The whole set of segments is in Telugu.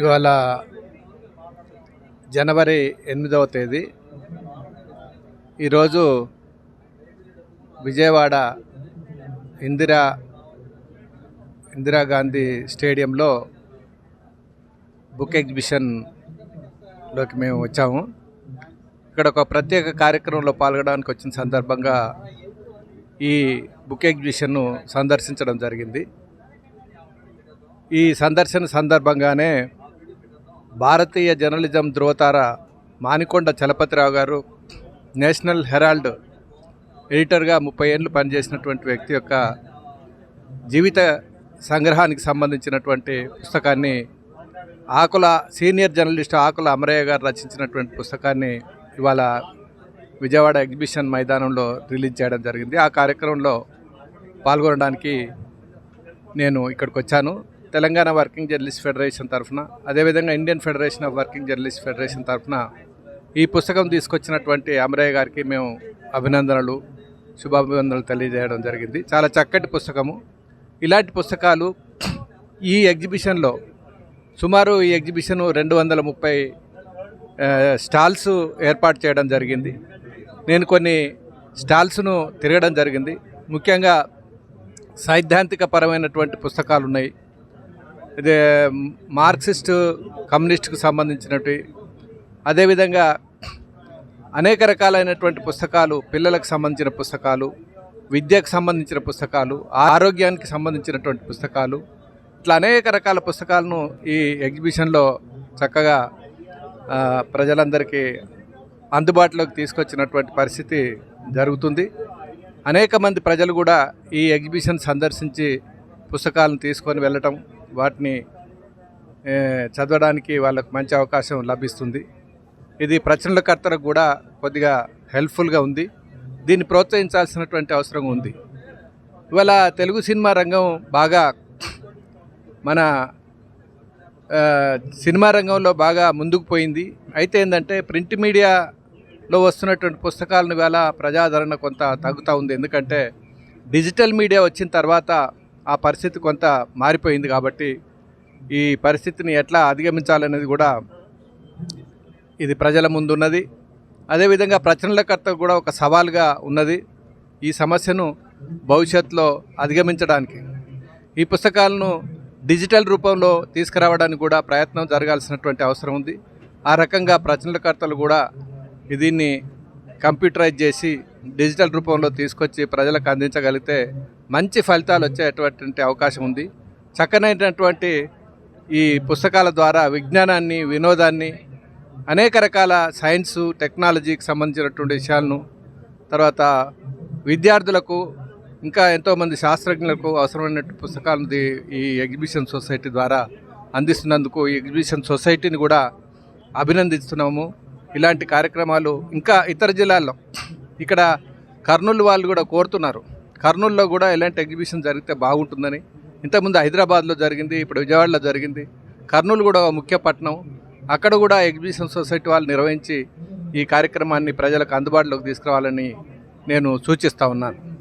ఇవాళ జనవరి ఎనిమిదవ తేదీ. ఈరోజు విజయవాడ ఇందిరా ఇందిరాగాంధీ స్టేడియంలో బుక్ ఎగ్జిబిషన్లోకి మేము వచ్చాము. ఇక్కడ ఒక ప్రత్యేక కార్యక్రమంలో పాల్గొనడానికి వచ్చిన సందర్భంగా ఈ బుక్ ఎగ్జిబిషన్ను సందర్శించడం జరిగింది. ఈ సందర్శన సందర్భంగానే భారతీయ జర్నలిజం ధృవతార మానికొండ చలపతిరావు గారు నేషనల్ హెరాల్డ్ ఎడిటర్గా ముప్పై ఏళ్ళు పనిచేసినటువంటి వ్యక్తి యొక్క జీవిత సంగ్రహానికి సంబంధించినటువంటి పుస్తకాన్ని ఆకుల సీనియర్ జర్నలిస్ట్ ఆకుల అమరయ్య గారు రచించినటువంటి పుస్తకాన్ని ఇవాళ విజయవాడ ఎగ్జిబిషన్ మైదానంలో రిలీజ్ చేయడం జరిగింది. ఆ కార్యక్రమంలో పాల్గొనడానికి నేను ఇక్కడికి వచ్చాను. తెలంగాణ వర్కింగ్ జర్నలిస్ట్ ఫెడరేషన్ తరఫున అదేవిధంగా Indian federation of working journalist federation తరఫున ఈ పుస్తకం తీసుకొచ్చినటువంటి అమరయ్య గారికి మేము అభినందనలు శుభాభినందనలు తెలియజేయడం జరిగింది. చాలా చక్కటి పుస్తకము. ఇలాంటి పుస్తకాలు ఈ ఎగ్జిబిషన్లో సుమారు ఈ ఎగ్జిబిషన్ రెండు వందల ముప్పై స్టాల్స్ ఏర్పాటు చేయడం జరిగింది. నేను కొన్ని స్టాల్స్ను తిరగడం జరిగింది. ముఖ్యంగా సైద్ధాంతిక పరమైనటువంటి పుస్తకాలు ఉన్నాయి మార్క్సిస్టు కమ్యూనిస్ట్కు సంబంధించినవి అదేవిధంగా అనేక రకాలైనటువంటి పుస్తకాలు పిల్లలకు సంబంధించిన పుస్తకాలు విద్యకు సంబంధించిన పుస్తకాలు ఆరోగ్యానికి సంబంధించినటువంటి పుస్తకాలు ఇట్లా అనేక రకాల పుస్తకాలను ఈ ఎగ్జిబిషన్లో చక్కగా ప్రజలందరికీ అందుబాటులోకి తీసుకొచ్చినటువంటి పరిస్థితి జరుగుతుంది. అనేక మంది ప్రజలు కూడా ఈ ఎగ్జిబిషన్ సందర్శించి పుస్తకాలను తీసుకొని వెళ్ళటం వాటిని చదవడానికి వాళ్ళకు మంచి అవకాశం లభిస్తుంది. ఇది ప్రచురణకర్తలకు కూడా కొద్దిగా హెల్ప్ఫుల్గా ఉంది. దీన్ని ప్రోత్సహించాల్సినటువంటి అవసరం ఉంది. ఇవాళ తెలుగు సినిమా రంగం బాగా మన సినిమా రంగంలో బాగా ముందుకు పోయింది. అయితే ఏంటంటే ప్రింట్ మీడియాలో వస్తున్నటువంటి పుస్తకాలను వేళ ప్రజాదరణ కొంత తగ్గుతూ ఉంది. ఎందుకంటే డిజిటల్ మీడియా వచ్చిన తర్వాత ఆ పరిస్థితి కొంత మారిపోయింది కాబట్టి ఈ పరిస్థితిని ఎట్లా అధిగమించాలనేది కూడా ఇది ప్రజల ముందున్నది. అదేవిధంగా ప్రచురణలకర్త కూడా ఒక సవాల్గా ఉన్నది. ఈ సమస్యను భవిష్యత్తులో అధిగమించడానికి. ఈ పుస్తకాలను డిజిటల్ రూపంలో తీసుకురావడానికి కూడా ప్రయత్నం జరగాల్సినటువంటి అవసరం ఉంది. ఆ రకంగా ప్రచురణకర్తలు కూడా దీన్ని కంప్యూటరైజ్ చేసి డిజిటల్ రూపంలో తీసుకొచ్చి ప్రజలకు అందించగలిగితే మంచి ఫలితాలు వచ్చేటటువంటి అవకాశం ఉంది. చక్కనైనటువంటి ఈ పుస్తకాల ద్వారా విజ్ఞానాన్ని వినోదాన్ని అనేక రకాల సైన్సు టెక్నాలజీకి సంబంధించినటువంటి విషయాలను తర్వాత విద్యార్థులకు ఇంకా ఎంతోమంది శాస్త్రజ్ఞులకు అవసరమైన పుస్తకాలను ఈ ఎగ్జిబిషన్ సొసైటీ ద్వారా అందిస్తున్నందుకు ఈ ఎగ్జిబిషన్ సొసైటీని కూడా అభినందిస్తున్నాము. ఇలాంటి కార్యక్రమాలు ఇంకా ఇతర జిల్లాల్లో ఇక్కడ కర్నూలు వాళ్ళు కూడా కోరుతున్నారు. కర్నూలులో కూడా ఇలాంటి ఎగ్జిబిషన్ జరిగితే బాగుంటుందని. ఇంతకుముందు హైదరాబాద్లో జరిగింది ఇప్పుడు విజయవాడలో జరిగింది. కర్నూలు కూడా ఒక ముఖ్య పట్టణం. అక్కడ కూడా ఎగ్జిబిషన్ సొసైటీ వాళ్ళు నిర్వహించి ఈ కార్యక్రమాన్ని ప్రజలకు అందుబాటులోకి తీసుకురావాలని నేను సూచిస్తూ ఉన్నాను.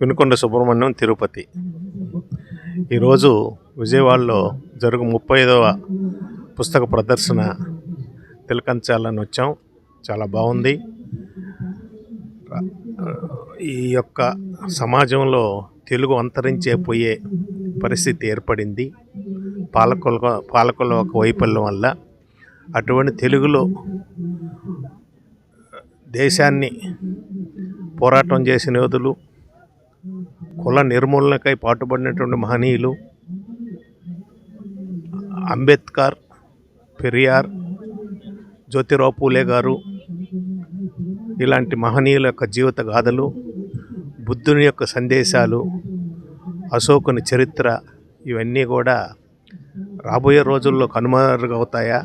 వినుకొండ సుబ్రహ్మణ్యం తిరుపతి. ఈరోజు విజయవాడలో జరుగు ముప్పై ఐదవ పుస్తక ప్రదర్శన తిలకంచాలని వచ్చాం. చాలా బాగుంది. ఈ యొక్క సమాజంలో తెలుగు అంతరించే పోయే పరిస్థితి ఏర్పడింది. పాలకుల పాలకుల ఒక వైఫల్యం వల్ల అటువంటి తెలుగులో దేశాన్ని పోరాటం చేసిన యోధులు కుల నిర్మూలనకై పాటుపడినటువంటి మహనీయులు అంబేద్కర్ పెరియార్ జ్యోతిరావు పూలే గారు ఇలాంటి మహనీయుల యొక్క జీవిత గాథలు బుద్ధుని యొక్క సందేశాలు అశోకుని చరిత్ర ఇవన్నీ కూడా రాబోయే రోజుల్లో కనుమరుగవుతాయా?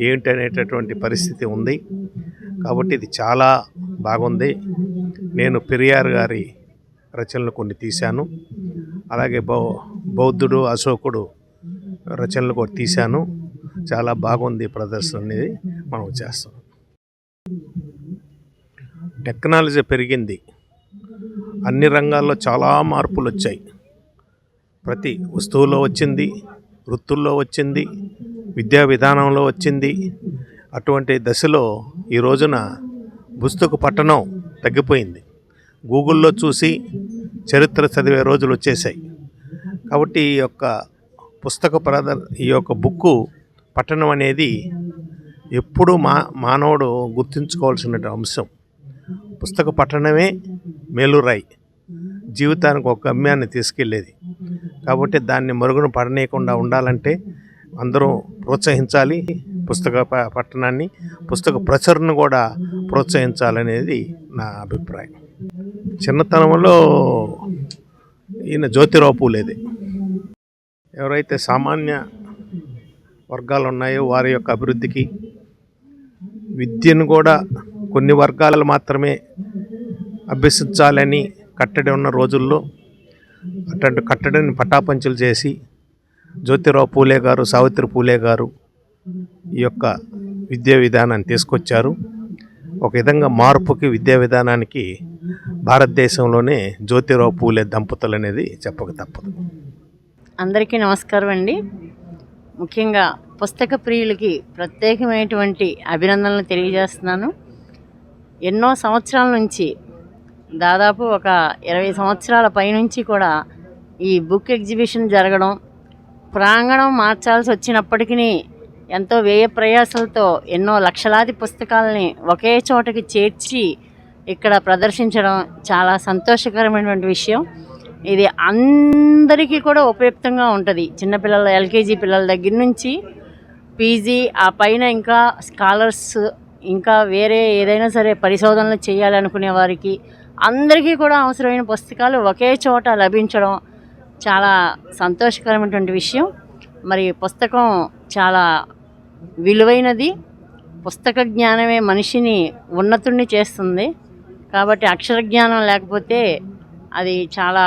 ఏంటి అనేటటువంటి పరిస్థితి ఉంది. కాబట్టి ఇది చాలా బాగుంది. నేను పెరియార్ గారి రచనలు కొన్ని తీశాను. అలాగే బౌ బౌద్ధుడు అశోకుడు రచనలు కూడా తీశాను. చాలా బాగుంది ప్రదర్శన అనేది మనం చేస్తాం. టెక్నాలజీ పెరిగింది. అన్ని రంగాల్లో చాలా మార్పులు వచ్చాయి. ప్రతి వస్తువులో వచ్చింది వృత్తుల్లో వచ్చింది విద్యా విధానంలో వచ్చింది. అటువంటి దశలో ఈ రోజున పుస్తక పట్టణం తగ్గిపోయింది. గూగుల్లో చూసి చరిత్ర చదివే రోజులు వచ్చేసాయి. కాబట్టి ఈ యొక్క పుస్తక ప్రద ఈ యొక్క బుక్కు పఠనం అనేది ఎప్పుడూ మా మానవుడు గుర్తుంచుకోవాల్సిన అంశం. పుస్తక పఠనమే మేలురాయి. జీవితానికి ఒక గమ్యాన్ని తీసుకెళ్ళేది. కాబట్టి దాన్ని మరుగున పడనీయకుండా ఉండాలంటే అందరూ ప్రోత్సహించాలి. పుస్తక ప- పుస్తక ప్రచురణను కూడా ప్రోత్సహించాలనేది నా అభిప్రాయం. చిన్నతనంలో ఈయన జ్యోతిరావు పూలేది. ఎవరైతే సామాన్య వర్గాలు ఉన్నాయో వారి యొక్క అభివృద్ధికి విద్యను కూడా కొన్ని వర్గాలు మాత్రమే అభ్యసించాలని కట్టడి ఉన్న రోజుల్లో అటువంటి కట్టడిని పటాపంచులు చేసి జ్యోతిరావు పూలే గారు సావిత్రి పూలే గారు ఈ యొక్క విద్యా విధానాన్ని తీసుకొచ్చారు. ఒక విధంగా మార్పుకి విద్యా విధానానికి భారతదేశంలోనే జ్యోతిరావు పూలే దంపతులు అనేది చెప్పక తప్పదు. అందరికీ నమస్కారం అండి. ముఖ్యంగా పుస్తక ప్రియులకి ప్రత్యేకమైనటువంటి అభినందనలు తెలియజేస్తున్నాను. ఎన్నో సంవత్సరాల నుంచి దాదాపు ఒక ఇరవై సంవత్సరాల పైనుంచి కూడా ఈ బుక్ ఎగ్జిబిషన్ జరగడం ప్రాంగణం మార్చాల్సి వచ్చినప్పటికీ ఎంతో వ్యయ ప్రయాసాలతో ఎన్నో లక్షలాది పుస్తకాలని ఒకే చోటకి చేర్చి ఇక్కడ ప్రదర్శించడం చాలా సంతోషకరమైనటువంటి విషయం. ఇది అందరికీ కూడా ఉపయుక్తంగా ఉంటుంది. చిన్నపిల్లల ఎల్కేజీ పిల్లల దగ్గర నుంచి పీజీ ఆ పైన ఇంకా స్కాలర్స్ ఇంకా వేరే ఏదైనా సరే పరిశోధనలు చేయాలనుకునే వారికి అందరికీ కూడా అవసరమైన పుస్తకాలు ఒకే చోట లభించడం చాలా సంతోషకరమైనటువంటి విషయం. మరి పుస్తకం చాలా విలువైనది. పుస్తక జ్ఞానమే మనిషిని ఉన్నతుణ్ణి చేస్తుంది. కాబట్టి అక్షర జ్ఞానం లేకపోతే అది చాలా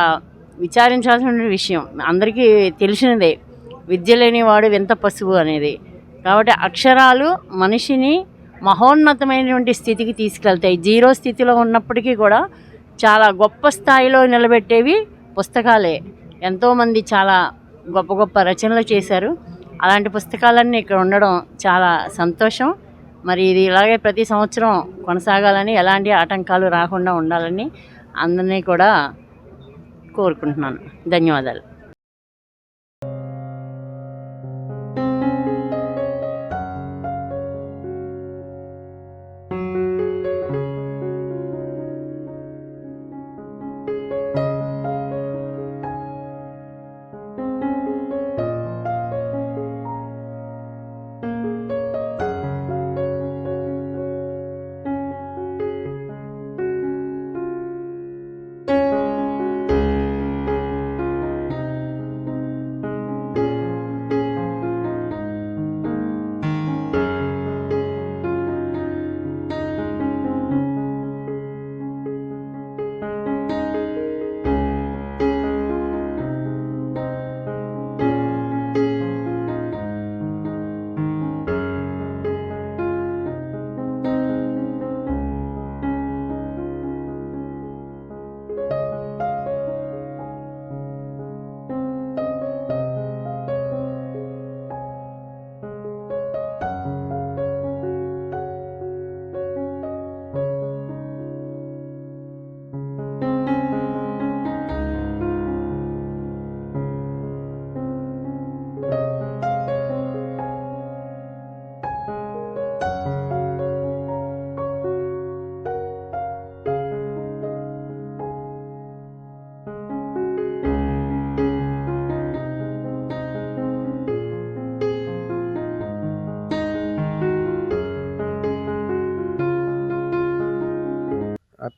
విచారించాల్సిన విషయం. అందరికీ తెలిసినదే విద్య లేనివాడు వింత పశువు అనేది. కాబట్టి అక్షరాలు మనిషిని మహోన్నతమైనటువంటి స్థితికి తీసుకెళ్తాయి. జీరో స్థితిలో ఉన్నప్పటికీ కూడా చాలా గొప్ప స్థాయిలో నిలబెట్టేవి పుస్తకాలే. ఎంతోమంది చాలా గొప్ప గొప్ప రచనలు చేశారు. అలాంటి పుస్తకాలన్నీ ఇక్కడ ఉండడం చాలా సంతోషం. మరి ఇది ఇలాగే ప్రతి సంవత్సరం కొనసాగాలని ఎలాంటి ఆటంకాలు రాకుండా ఉండాలని అందరినీ కూడా కోరుకుంటున్నాను. ధన్యవాదాలు.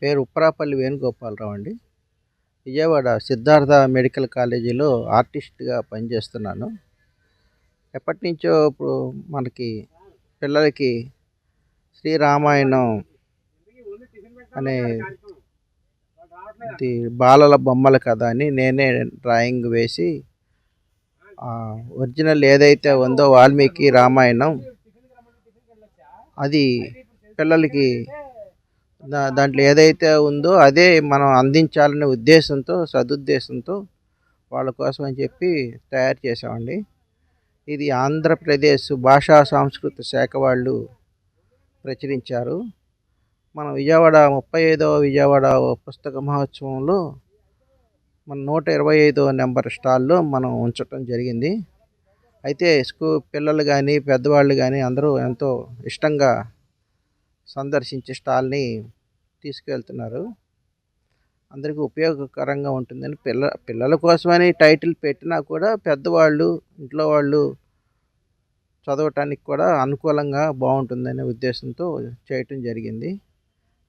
పేరు ఉప్పరాపల్లి వేణుగోపాలరావు అండి. విజయవాడ సిద్ధార్థ మెడికల్ కాలేజీలో ఆర్టిస్ట్గా పనిచేస్తున్నాను. ఎప్పటి నుంచో ఇప్పుడు మనకి పిల్లలకి శ్రీరామాయణం అనే ఇది బాలల బొమ్మల కథ అని నేనే డ్రాయింగ్ వేసి ఒరిజినల్ ఏదైతే ఉందో వాల్మీకి రామాయణం అది పిల్లలకి దాంట్లో ఏదైతే ఉందో అదే మనం అందించాలనే ఉద్దేశంతో సదుద్దేశంతో వాళ్ళ కోసం అని చెప్పి తయారు చేసామండి ఇది ఆంధ్రప్రదేశ్ భాషా సాంస్కృతిక శాఖ వాళ్ళు ప్రచురించారు. మన విజయవాడ ముప్పై ఐదవ విజయవాడ పుస్తక మహోత్సవంలో మన నూట ఇరవై ఐదో నెంబర్ స్టాల్లో మనం ఉంచటం జరిగింది. అయితే స్కూ పిల్లలు కానీ పెద్దవాళ్ళు కానీ అందరూ ఎంతో ఇష్టంగా సందర్శించే స్టాల్ని తీసుకెళ్తున్నారు. అందరికీ ఉపయోగకరంగా ఉంటుందని పిల్ల పిల్లల కోసమని టైటిల్ పెట్టినా కూడా పెద్దవాళ్ళు ఇంట్లో వాళ్ళు చదవటానికి కూడా అనుకూలంగా బాగుంటుందనే ఉద్దేశంతో చేయటం జరిగింది.